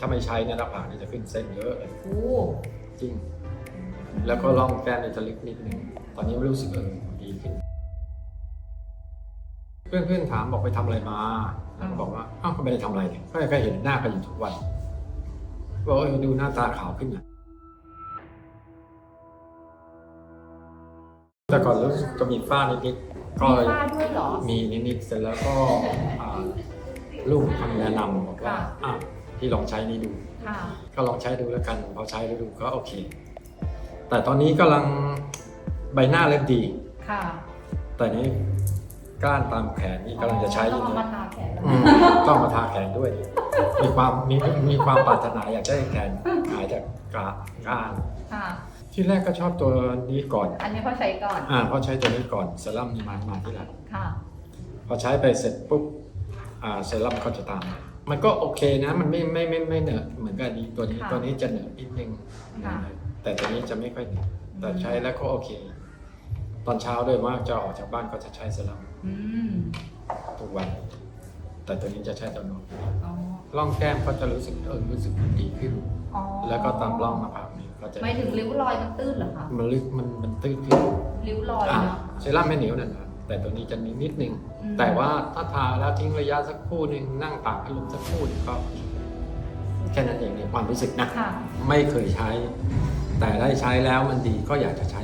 ถ้าไม่ใช้เนี่ยหน้าผากนี่จะขึ้นเส้นเยอะเลยโอ้จริง แล้วก็ร่องแก้มเนี่ยจะลึกนิดนึงตอนนี้รู้สึกเออดีขึ้น เพื่อนๆถามบอกไปทำอะไรมาแล้วก็บอกว่าอ้าวก็ไม่ได้ทำอะไรเนี่ยก็แค่เห็นหน้ากันอยู่ทุกวันบอกเออดูหน้าตาขาวขึ้นนะแต่ก่อนรู้สึกจะมีฝ้านิดๆก็มีฝ้าด้วยเหรอ มีนิดๆเสร็จแล้วก็อ่าลูกคำแนะนำบอกว่าค่ะอะ พี่ลองใช้นี้ดูค่ะก็ลองใช้ดูแล้วกันพอใช้แล้วดูก็โอเค แต่ตอนนี้กำลังใบหน้าเริ่มดีค่ะ แต่นี้ก้านตามแขนนี่กำลังจะใช้อต้อยู่งเอาเนี่มายทาแขนแล้วอืมต้องมาทาแขนด้วย มีความมีมีความปรารถนาอยากได้แขนหายจากกาก้านค่ะที่แรกก็ชอบตัวนี้ก่อน อันนี้พอใช้ก่อน อ่าเพราะใช้ตัวนี้ก่อนเซรั่มมีมามาที่หลังค่ะพอใช้ไปเสร็จปุ๊บอ่า เซรั่มก็จะตามมันก็โอเคนะ มันไม่ไม่ไม่ไม่เหนอะเหมือนกับอันนี้ตัวนี้ค่ะตัวนี้จะเหนอะนิดนึงค่ะ แต่ตัวนี้จะไม่ค่อยเหนอะแต่ใช้แล้วก็โอเค ตอนเช้าโดยมากจะออกจากบ้านก็จะใช้เซรั่มอืมทุกวัน แต่ตัวนี้จะใช้ตอนนอนอ๋อร่องแก้มก็จะรู้สึกเออรู้สึกดีขึ้น อ๋อแล้วก็ตามร่องหน้าผากนี่ก็จะไม่ถึงริ้วรอยมันตื้นเหรอคะมันลึกมันมันตื้นขึ้นริ้วรอยอะเนาะเซรั่มไม่เหนียวนั่นนะ แต่ตัวนี้จะนิดนิดนึงอืมแต่ว่าถ้าทาแล้วทิ้งระยะสักครู่หนึ่งนั่งตากอารมณ์สักครู่หนึ่งก็แค่นั้นเองในความรู้สึกนะค่ะไม่เคยใช้ แต่ได้ใช้แล้วมันดีก็อยากจะใช้